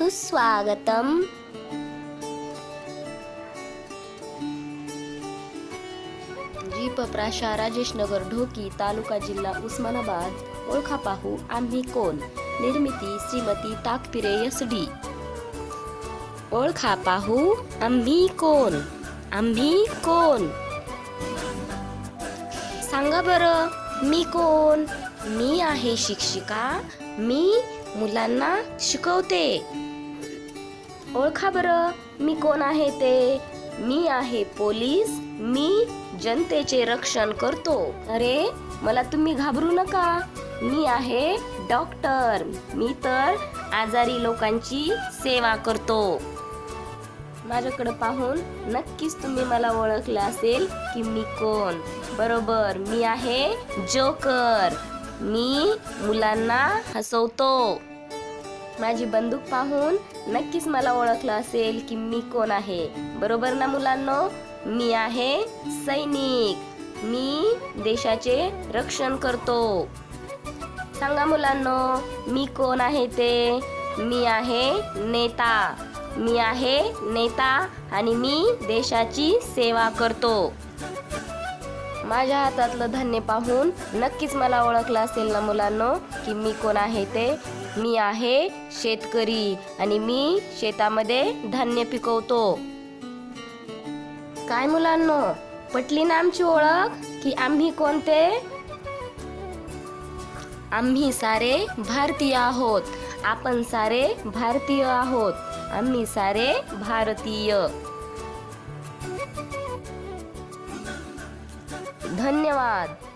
सुस्वागतम जीप प्राशा राजेशनगर ढोकी तालुका जिल्हा उस्मानाबाद ओळखा पाहू आम्ही कोण निर्मिती श्रीमती ताकपिरे यसडी ओळखा पाहू आम्ही कोण आम्ही कोण सांगा बरं मी कोण? मी आहे शिक्षिका मी मुलांना शिकवते. ओळखा बरं मी कोण आहे ते? मी आहे पोलीस मी जनतेचे रक्षण करतो. अरे मला तुम्ही घाबरू नका. मी आहे डॉक्टर. मी तर आजारी लोकांची सेवा करतो. माझ्याकडे पाहून नक्कीच तुम्ही मला ओळखलं असेल की मी कोण. बरोबर मी आहे जोकर. मी मुलांना हसवतो. माझी बंदूक पाहून नक्कीच मला ओळखलं असेल की मी कोण आहे. बरोबर ना मुलांनो? मी आहे सैनिक. मी देशाचे रक्षण करतो. सांगा मुलांनो मी कोण आहे ते? मी आहे नेता. मी आहे नेता आणि मी देशाची सेवा करतो. माझ्या हातातलं धान्य पाहून नक्कीच मला ओळखलं असेल ना मुलांनो की मी कोण आहे ते? मी आहे शेतकरी आणि मी शेतामध्ये धान्य पिकवतो. काय मुलांनो पटली ना आमची ओळख? की आम्ही कोणते? आम्ही सारे भारतीय आहोत. आपण सारे भारतीय आहोत. आम्ही सारे भारतीय. धन्यवाद.